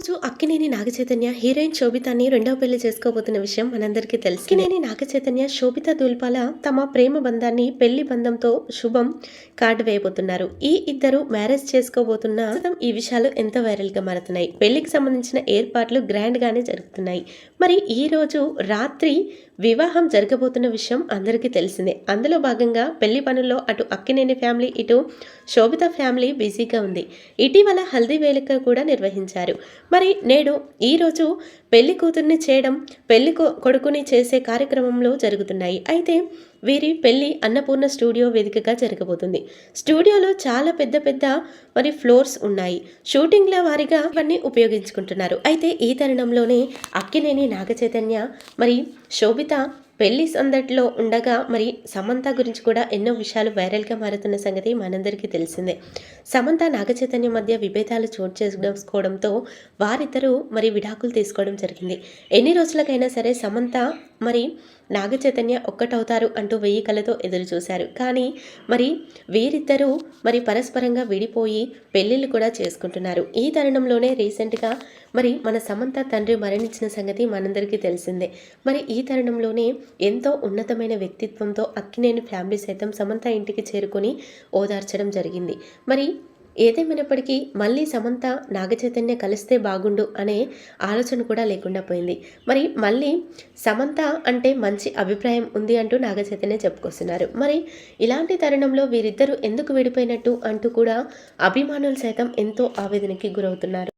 రోజు అక్కినేని నాగచైతన్య హీరోయిన్ శోభితాని రెండవ పెళ్ళి చేసుకోబోతున్న విషయం మనందరికీ తెలుసు. అక్కినేని నాగచైతన్య శోభిత దూల్పాల తమ ప్రేమ బంధాన్ని పెళ్ళి బంధంతో శుభం కార్డు వేయబోతున్నారు. ఈ ఇద్దరు మ్యారేజ్ చేసుకోబోతున్న ఈ విషయాలు ఎంత వైరల్గా మారుతున్నాయి. పెళ్ళికి సంబంధించిన ఏర్పాట్లు గ్రాండ్ గానే జరుగుతున్నాయి. మరి ఈ రోజు రాత్రి వివాహం జరగబోతున్న విషయం అందరికీ తెలిసిందే. అందులో భాగంగా పెళ్ళి పనుల్లో అటు అక్కినేని ఫ్యామిలీ ఇటు శోభిత ఫ్యామిలీ బిజీగా ఉంది. ఇటీవల హల్దీ వేడుక కూడా నిర్వహించారు. మరి నేడు ఈరోజు పెళ్ళి కూతుర్ని చేయడం పెళ్ళి కొ- కొడుకుని చేసే కార్యక్రమంలో జరుగుతున్నాయి. అయితే వీరి పెళ్ళి అన్నపూర్ణ స్టూడియో వేదికగా జరగబోతుంది. స్టూడియోలో చాలా పెద్ద పెద్ద మరి ఫ్లోర్స్ ఉన్నాయి. షూటింగ్ల వారిగా ఇవన్నీ ఉపయోగించుకుంటున్నారు. అయితే ఈ తరుణంలోనే అక్కినేని నాగచైతన్య మరి శోభిత పెళ్ళి సందట్లో ఉండగా మరి సమంత గురించి కూడా ఎన్నో విషయాలు వైరల్గా మారుతున్న సంగతి మనందరికీ తెలిసిందే. సమంత నాగచైతన్య మధ్య విభేదాలు చోటు చేసుకోవడంతో వారిద్దరూ మరి విడాకులు తీసుకోవడం జరిగింది. ఎన్ని రోజులకైనా సరే సమంత మరి నాగచైతన్య ఒక్కటవుతారు అంటూ వెయ్యి కళ్ళతో ఎదురు చూశారు. కానీ మరి వీరిద్దరూ మరి పరస్పరంగా విడిపోయి పెళ్ళిళ్ళు కూడా చేసుకుంటున్నారు. ఈ తరుణంలోనే రీసెంట్గా మరి మన సమంత తండ్రి మరణించిన సంగతి మనందరికీ తెలిసిందే. మరి ఈ తరుణంలోనే ఎంతో ఉన్నతమైన వ్యక్తిత్వంతో అక్కినేని ఫ్యామిలీ సైతం సమంత ఇంటికి చేరుకొని ఓదార్చడం జరిగింది. మరి ఏదేమైనప్పటికీ మళ్ళీ సమంత నాగచైతన్య కలిస్తే బాగుండు అనే ఆలోచన కూడా లేకుండా పోయింది. మరి మళ్ళీ సమంత అంటే మంచి అభిప్రాయం ఉంది అంటూ నాగచైతన్య చెప్పుకొస్తున్నారు. మరి ఇలాంటి తరుణంలో వీరిద్దరూ ఎందుకు విడిపోయినట్టు అంటూ కూడా అభిమానులు సైతం ఎంతో ఆవేదనకి గురవుతున్నారు.